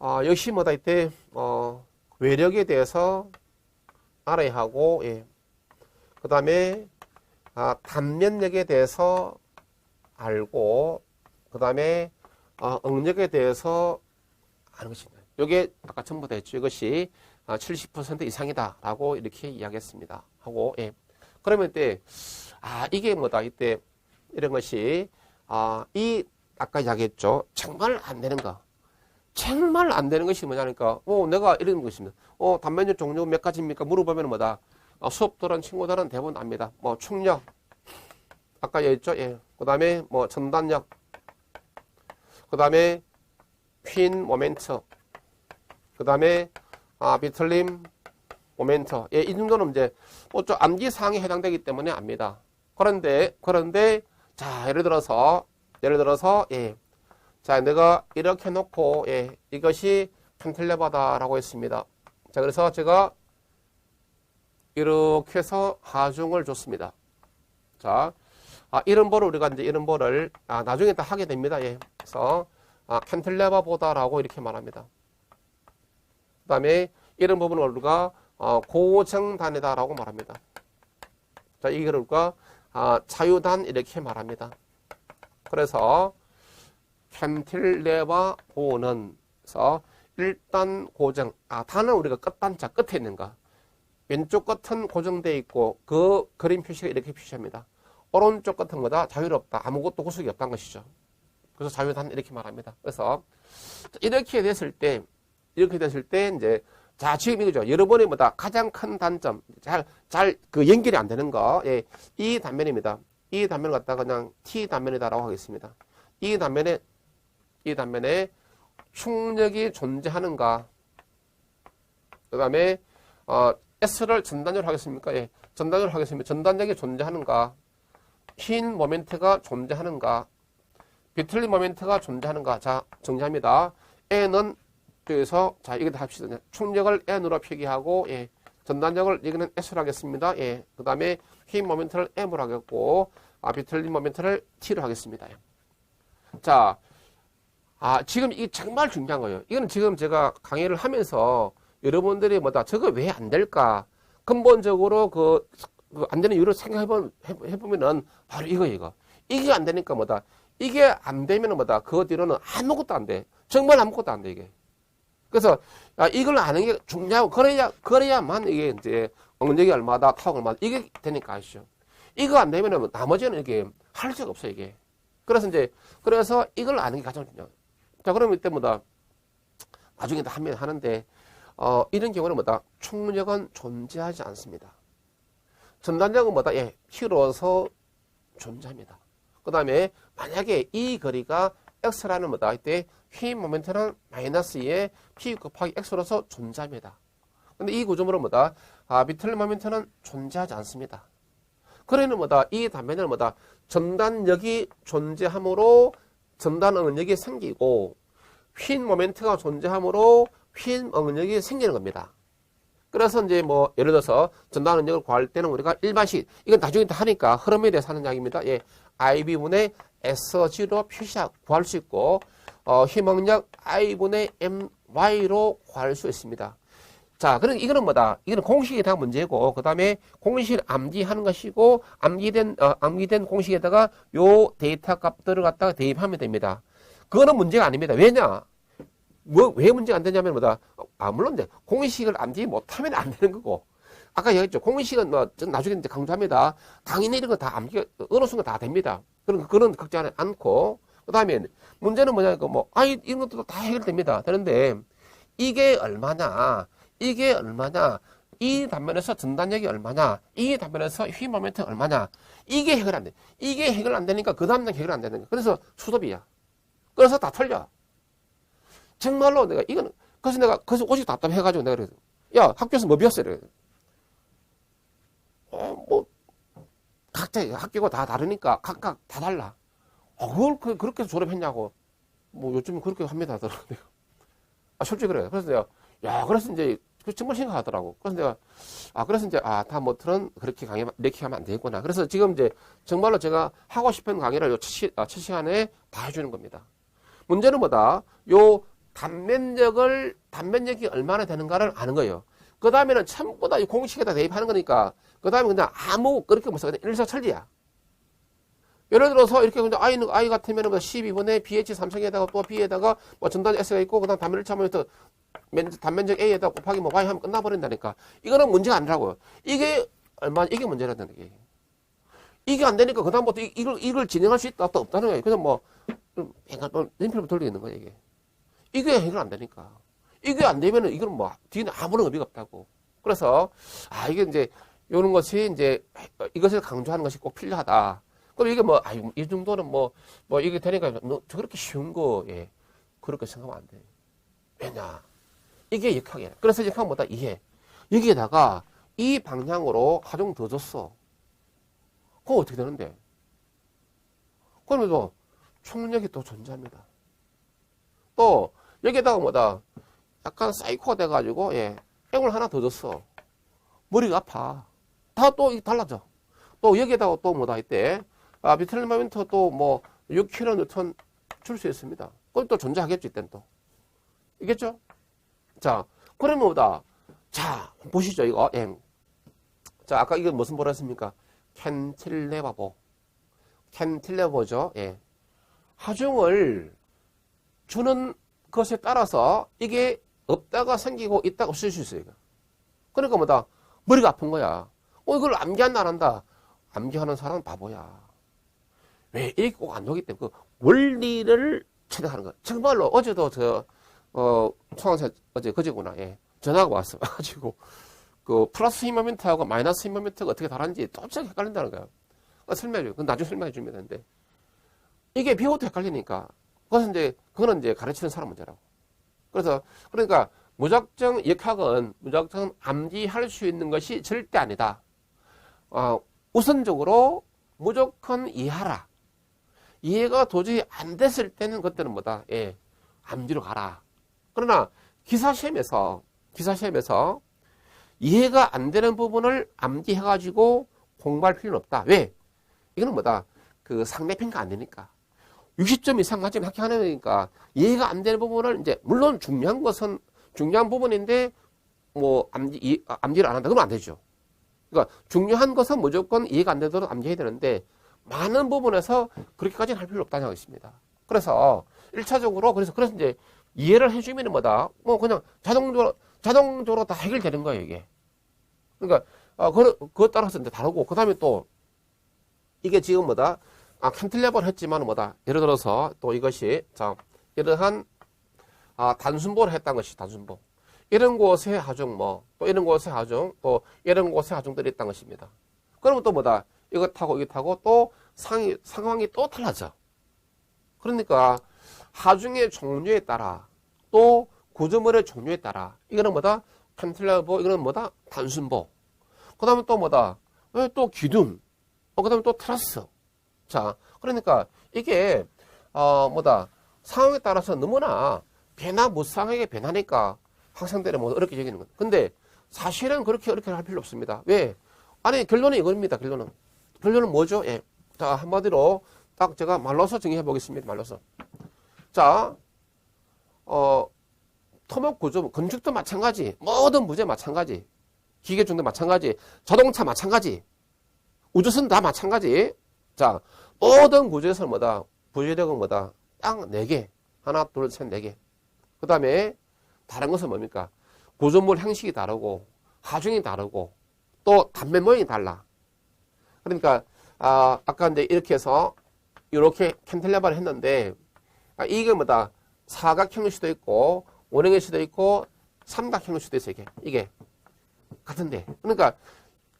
어, 역시 뭐다 이때 어, 외력에 대해서 알아야 하고 예. 그 다음에 아, 단면력에 대해서 알고 그 다음에 어, 응력에 대해서 아는 것입니다. 이게 아까 전부 다 했죠. 이것이 아, 70% 이상이다라고 이렇게 이야기했습니다. 하고 예. 그러면 이때 아 이게 뭐다 이때 이런 것이 아이 아까 이야기했죠. 정말 안 되는 거. 정말 안 되는 것이 뭐냐니까 어 내가 이런 것입니다. 어 단면력 종류 몇 가지입니까? 물어보면 뭐다 어, 수업 들은 친구들은 대부분 압니다. 뭐 충력 아까 얘기했죠. 예. 그 다음에 뭐 전단력 그 다음에 핀 모멘트 그 다음에 아 비틀림 모멘트 예, 이 정도는 이제 뭐좀 암기 사항에 해당되기 때문에 압니다. 그런데 그런데 자 예를 들어서 예를 들어서 예. 자 내가 이렇게 놓고 예, 이것이 캔틀레바다라고 했습니다. 자 그래서 제가 이렇게 해서 하중을 줬습니다. 자, 아, 볼을 우리가 이제 볼을 아, 나중에 다 하게 됩니다. 예. 그래서 아, 캔틀레바보다라고 이렇게 말합니다. 그 다음에 이런 부분을 우리가 어, 고정단이다라고 말합니다. 자, 이걸 우리가 아, 자유단 이렇게 말합니다. 그래서 캔틀레바 보는 그래서 일단 고정. 아, 단은 우리가 끝단자 끝에 있는 거. 왼쪽 끝은 고정되어 있고 그 그림 표시가 이렇게 표시합니다. 오른쪽 끝은 뭐다? 자유롭다. 아무것도 구석이 없다는 것이죠. 그래서 자유단 이렇게 말합니다. 그래서 이렇게 됐을 때 이렇게 됐을 때 이제 자 지금 이거죠. 여러분의 뭐다 가장 큰 단점 잘 잘 그 연결이 안 되는 거. 예, 이 단면입니다. 이 단면을 갖다가 그냥 T 단면이다라고 하겠습니다. 이 단면에 이 단면에 충력이 존재하는가. 그 다음에 어, S를 전단적으로 하겠습니까? 예, 전단적으로 하겠습니다. 전단력이 존재하는가? 흰 모멘트가 존재하는가? 비틀린 모멘트가 존재하는가? 자, 정리합니다. N은 그래서 자, 이거 다 합시다. 충력을 N으로 표기하고 예, 전단력을 여기는 S로 하겠습니다. 예, 그 다음에 흰 모멘트를 M으로 하겠고 아, 비틀린 모멘트를 T로 하겠습니다. 예. 자, 아, 지금 이게 정말 중요한 거예요. 이거는 지금 제가 강의를 하면서 여러분들이 뭐다, 저거 왜 안 될까? 근본적으로 그, 그 안 되는 이유를 생각해보, 해보면은 바로 이거, 이거. 이게 안 되니까 뭐다. 이게 안 되면은 뭐다. 그 뒤로는 아무것도 안 돼. 정말 아무것도 안 돼, 이게. 그래서, 야, 이걸 아는 게 중요하고, 그래야, 그래야만 이게 이제 엉덩이 얼마다, 턱 얼마다, 이게 되니까 아시죠? 이거 안 되면은 나머지는 이게 할 수가 없어, 이게. 그래서 이제, 그래서 이걸 아는 게 가장 중요해요. 자, 그러면 이때 뭐다. 나중에 다 하면 하는데, 어, 이런 경우는 뭐다? 충력은 존재하지 않습니다. 전단력은 뭐다? 예, 키로서 존재합니다. 그 다음에 만약에 이 거리가 x라는 뭐다? 이때 휘 모멘트는 마이너스 2에 p 곱하기 x로서 존재합니다. 근데 이 구조물은 뭐다? 아, 비틀 모멘트는 존재하지 않습니다. 그래는 뭐다? 이 단면은 뭐다? 전단력이 존재하므로 전단 응력이 생기고 휜 모멘트가 존재하므로 휜 응력이 생기는 겁니다. 그래서 이제 뭐 예를 들어서 전단 응력을 구할 때는 우리가 일반식 이건 나중에 다 하니까 흐름에 대해서 하는 이야기입니다. 예, IB분의 SG로 표시 구할 수 있고 어, 힘응력 I분의 MY로 구할 수 있습니다. 자, 그럼 이거는 뭐다? 이거는 공식에 대한 문제고, 그 다음에 공식을 암기하는 것이고, 암기된, 어, 암기된 공식에다가 요 데이터 값들을 갖다가 대입하면 됩니다. 그거는 문제가 아닙니다. 왜냐? 뭐, 왜 문제가 안 되냐면 뭐다? 아, 물론 이제 공식을 암기 못하면 안 되는 거고, 아까 얘기했죠. 공식은 뭐, 전 나중에 이제 강조합니다. 당연히 이런 거 다 암기, 어느 순간 다 됩니다. 그런, 그런 걱정하지 않고, 그 다음에 문제는 뭐냐니까 뭐, 아, 이- 이런 것도 다 해결됩니다. 그런데 이게 얼마냐? 이게 얼마냐? 이 단면에서 전단력이 얼마냐? 이 단면에서 휘 모멘트 얼마냐? 이게 해결 안 돼. 이게 해결 안 되니까 그 다음 단 해결 안 되는 거야. 그래서 수도비야. 그래서 다 틀려. 정말로 내가 이거는 그래서 내가 그래서 오직 답답해가지고 내가 그래. 야 학교에서 뭐 배웠어? 이래. 어뭐 각자 학교가 다 다르니까 각각 다 달라. 어, 그걸 그- 그렇게 졸업했냐고. 뭐 요즘은 그렇게 합니다. 하더라고요. 아, 솔직히 그래요. 그래서 내가, 야, 그래서 이제, 그 정말 심각하더라고. 그래서 내가, 아, 그래서 이제, 아, 다못들은 그렇게 강의, 이렇게 하면 안 되겠구나. 그래서 지금 이제, 정말로 제가 하고 싶은 강의를 요 첫, 시, 아, 첫 시간에 다 해주는 겁니다. 문제는 뭐다? 요 단면적을 단면적이 얼마나 되는가를 아는 거예요. 그 다음에는 전부 다 이 공식에다 대입하는 거니까 그 다음에 그냥 아무 그렇게 못 써. 그냥 일사천리야. 예를 들어서 이렇게 그냥 i는 i 같으면 12분의 bh 3乘에다가 또 b에다가 뭐 전단 s가 있고 그 다음 단면을 참으면 단면적 a에다 곱하기 뭐 y 하면 끝나버린다니까. 이거는 문제가 아니라고요. 이게 얼마 이게 문제라는 게. 이게 안 되니까 그다음부터 이- 이걸 이걸 진행할 수 있다 또 없다는 거예요. 그냥 뭐 림필을 돌리는 거예요 이게. 이게 해결 안 되니까. 이게 안 되면은 이건 뭐 뒤는 아무런 의미가 없다고. 그래서 아 이게 이제 이런 것이 이제 이것을 강조하는 것이 꼭 필요하다. 그럼 이게 뭐, 아이, 이 정도는 뭐, 뭐, 이게 되니까, 너, 저렇게 쉬운 거, 예. 그렇게 생각하면 안 돼. 왜냐. 이게 역학이야. 그래서 역학 뭐다? 이해. 여기에다가 이 방향으로 하중 더 줬어. 그거 어떻게 되는데? 그러면서 총력이 또 존재합니다. 또, 여기에다가 뭐다? 약간 사이코가 돼가지고, 예. 앵을 하나 더 줬어. 머리가 아파. 다 또 달라져. 또 여기에다가 또 뭐다 했대? 아, 비틀리마멘트 또뭐 6kN 줄 수 있습니다. 그건 또 존재하겠죠, 이땐 또. 이겠죠? 자, 그러면 뭐다? 자, 보시죠, 이거. 예. 자, 아까 이거 무슨 뭐라 했습니까? 캔틸레바보. 캔틸레버죠. 예. 하중을 주는 것에 따라서 이게 없다가 생기고 있다가 없을 수 있어요. 그러니까 뭐다? 머리가 아픈 거야. 어, 이걸 암기한 안 한다. 암기하는 사람은 바보야. 왜 이렇게 꼭 안 되기 때문에 그 원리를 체득하는 거. 정말로 어제도 저, 어, 총학생 어제 그제구나. 예. 전화가 왔어. 가지고 그 플러스 힘모멘트하고 마이너스 힘모멘트가 어떻게 다른지 깜짝 헷갈린다는 거야. 어, 설명해줘요. 그건 나중에 설명해 주면 되는데. 이게 배워도 헷갈리니까. 그것은 이제, 그거는 이제 가르치는 사람 문제라고. 그래서, 그러니까, 무작정 역학은 무작정 암기할 수 있는 것이 절대 아니다. 어, 우선적으로 무조건 이해하라. 이해가 도저히 안 됐을 때는 그때는 뭐다? 예, 암기로 가라. 그러나 기사 시험에서 기사 시험에서 이해가 안 되는 부분을 암기해 가지고 공부할 필요는 없다. 왜? 이거는 뭐다? 그 상대 평가 안 되니까. 60점 이상 가지면 합격하는 거니까 이해가 안 되는 부분을 이제 물론 중요한 것은 중요한 부분인데 뭐 암기, 이- 아, 암기를 안 한다 그러면 안 되죠. 그러니까 중요한 것은 무조건 이해가 안 되도록 암기해야 되는데 많은 부분에서 그렇게까지는 할 필요 없다는 것입니다. 그래서 1차적으로 그래서 그래서 이제 이해를 해주면 뭐다? 뭐 그냥 자동적으로 자동적으로 다 해결되는 거예요 이게. 그러니까 어, 그 그것 따라서 이제 다르고 그 다음에 또 이게 지금 뭐다? 아 캔틀레버를 했지만 뭐다? 예를 들어서 또 이것이 자 이러한 아 단순보를 했다는 것이 단순보. 이런 곳에 하중 뭐, 또 이런 곳에 하중, 또 이런 곳에 하중들이 있다는 것입니다. 그러면 또 뭐다? 이거 타고 이거 타고 또 상이, 상황이 또 달라져. 그러니까 하중의 종류에 따라 또 구조물의 종류에 따라 이거는 뭐다? 캔틀러보, 이거는 뭐다? 단순보. 그 다음에 또 뭐다? 왜또 기둥. 어, 그 다음에 또 트러스. 자, 그러니까 이게, 어, 뭐다? 상황에 따라서 너무나 변화 무쌍하게 변하니까 학생들은 뭐 어렵게 여기는 거예요. 근데 사실은 그렇게 어렵게 할 필요 없습니다. 왜? 아니, 결론은 이겁니다. 결론은. 결론은 뭐죠? 예. 자, 한마디로 딱 제가 말로서 정의해 보겠습니다. 말로서. 자, 어, 토목 구조, 건축도 마찬가지. 모든 문제 마찬가지. 기계 중도 마찬가지. 자동차 마찬가지. 우주선 다 마찬가지. 자, 모든 구조에서는 뭐다? 부재력은 뭐다? 딱 4개. 하나, 둘, 셋, 4개. 그 다음에 다른 것은 뭡니까? 구조물 형식이 다르고, 하중이 다르고, 또 단면 모양이 달라. 그러니까, 아, 아까 이제 이렇게 해서, 이렇게 캔틀레바를 했는데, 아, 이게 뭐다? 사각형일 수도 있고, 원형일 수도 있고, 삼각형일 수도 있어, 이게. 이게. 같은데. 그러니까,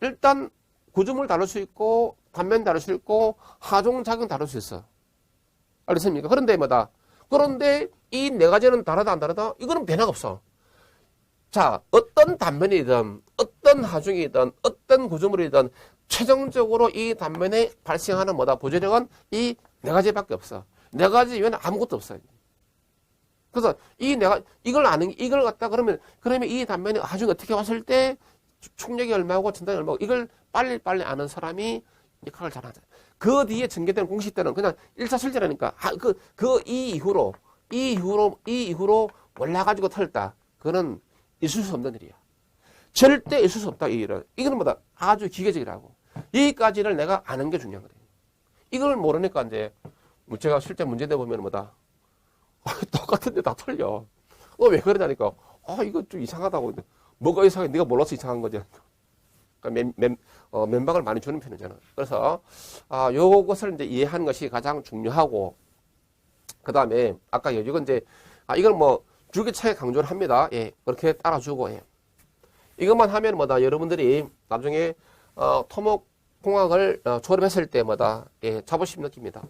일단, 구조물 다룰 수 있고, 단면 다룰 수 있고, 하중, 작용 다룰 수 있어. 알겠습니까? 그런데 뭐다? 그런데 이 네 가지는 다르다 안 다르다? 이거는 변화가 없어. 자, 어떤 단면이든 어떤 하중이든 어떤 구조물이든 최종적으로 이 단면에 발생하는 뭐다 부재력은 이 네 가지밖에 없어. 네 가지 외에는 아무것도 없어요. 그래서 이 내가 이걸 아는 이걸 갖다 그러면 그러면 이 단면이 하중이 어떻게 왔을 때 충력이 얼마고 전단이 얼마고 이걸 빨리 빨리 아는 사람이 역학을 잘하죠. 그 뒤에 전개되는 공식 때는 그냥 일차 실제라니까 아, 그그 이 이후로 이 이후로 이 이후로 몰라가지고 틀렸다. 그거는 있을 수 없는 일이야. 절대 있을 수 없다, 이 일은. 이거는 뭐다? 아주 기계적이라고. 여기까지를 내가 아는 게 중요한 거다. 이걸 모르니까 이제, 제가 실제 문제 내보면 뭐다? 아, 똑같은데 다 틀려. 어, 왜 그러냐니까. 아, 이거 좀 이상하다고. 뭐가 이상해? 네가 몰라서 이상한 거지. 그러니까 면, 면, 어, 면박을 많이 주는 편이잖아. 그래서, 아, 요것을 이제 이해하는 것이 가장 중요하고, 그 다음에, 아까 이건 이제, 아, 이건 뭐, 줄기차게 강조를 합니다. 예, 그렇게 따라주고, 예. 이것만 하면 뭐다, 여러분들이 나중에, 어, 토목공학을 어, 졸업했을 때마다, 예, 자부심 느낍니다.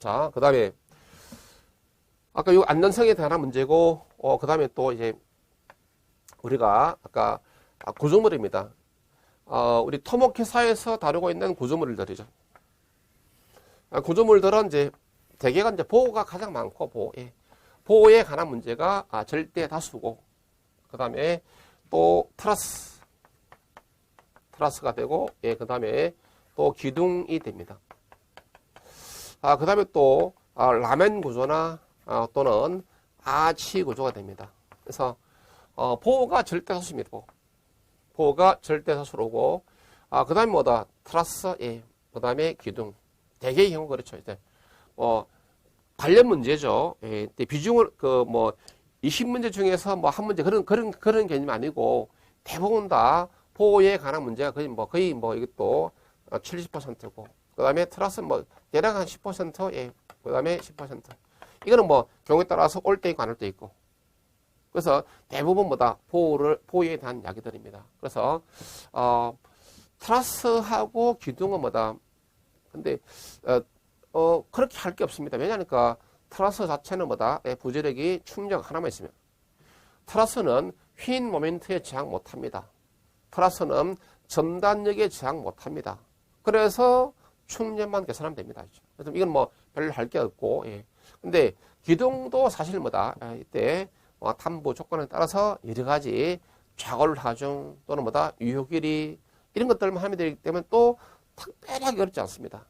자, 그 다음에, 아까 요 안전성에 대한 문제고, 어, 그 다음에 또 이제, 우리가 아까 아, 구조물입니다. 어, 우리 토목 회사에서 다루고 있는 구조물들이죠. 아, 구조물들은 이제 대개가 이제 보호가 가장 많고 보호, 예. 보호에 관한 문제가 아, 절대 다수고 그 다음에 또 트러스 트러스가 되고 예, 그 다음에 또 기둥이 됩니다. 아, 그 다음에 또 아, 라멘 구조나 아, 또는 아치 구조가 됩니다. 그래서 어, 보호가 절대 다수입니다. 보호. 보호가 절대 다수로고 아, 그 다음에 뭐다? 트러스, 예. 그 다음에 기둥. 대개의 경우 그렇죠. 이제, 어, 관련 문제죠. 예. 비중을, 그, 뭐, 20문제 중에서 뭐 한 문제 그런, 그런, 그런 개념이 아니고 대부분 다 보호에 관한 문제가 거의 뭐, 거의 뭐 이것도 70%고 그 다음에 트러스 뭐, 대략 한 10%, 예. 그 다음에 10%. 이거는 뭐, 경우에 따라서 올 때 있고 안 올 때 있고. 그래서 대부분 뭐다 보호를 보호에 대한 이야기들입니다. 그래서 어, 트러스하고 기둥은 뭐다. 근데 어, 어 그렇게 할 게 없습니다. 왜냐니까 트러스 자체는 뭐다 예, 부재력이 충격 하나만 있으면 트러스는 휜 모멘트에 저항 못합니다. 트러스는 전단력에 저항 못합니다. 그래서 충전만 계산하면 됩니다. 그래서 이건 뭐 별로 할 게 없고, 예. 근데 기둥도 사실 뭐다 예, 이때 어, 탐보 조건에 따라서 여러 가지 좌골 하중 또는 뭐다 유효길이 이런 것들만 하면 되기 때문에 또 특별하게 어렵지 않습니다.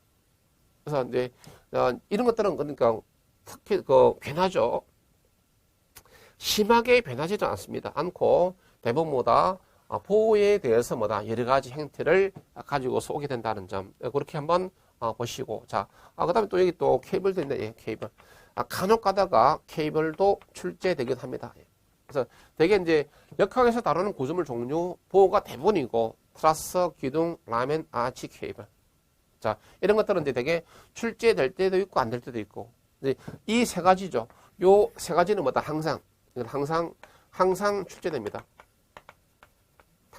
그래서 이제 어, 이런 것들은 그러니까 특히 그 변하죠. 심하게 변하지도 않습니다. 않고 대부분보다 어, 보호에 대해서 뭐다 여러 가지 행태를 가지고서 오게 된다는 점 그렇게 한번 어, 보시고 자 아, 그다음에 또 여기 또 케이블도 있네 예, 케이블 아, 간혹 가다가 케이블도 출제되기도 합니다. 예. 그래서 대개 이제 역학에서 다루는 구조물 종류 보호가 대부분이고 트라스, 기둥, 라멘, 아치, 케이블. 자, 이런 것들은 이제 되게 출제될 때도 있고 안 될 때도 있고. 이 세 가지죠. 요 세 가지는 뭐다? 항상. 항상, 항상 출제됩니다.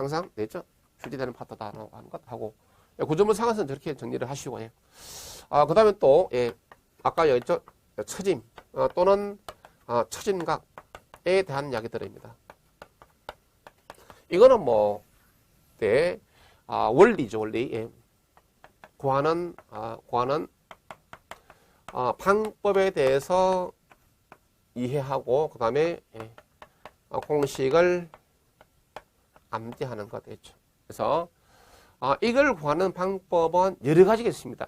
항상, 되죠? 출제되는 파트다 라고 하는 것 하고. 예, 구조물 상에서는 저렇게 정리를 하시고, 예. 아, 그 다음에 또, 예, 아까 여기 있죠? 처짐, 어, 또는, 어, 처짐각에 대한 이야기들입니다. 이거는 뭐, 때, 아, 원리죠, 원리. 예. 구하는, 아, 구하는, 아, 방법에 대해서 이해하고, 그 다음에, 예, 아, 공식을 암기하는 것 되죠. 그래서, 아, 이걸 구하는 방법은 여러 가지가 있습니다.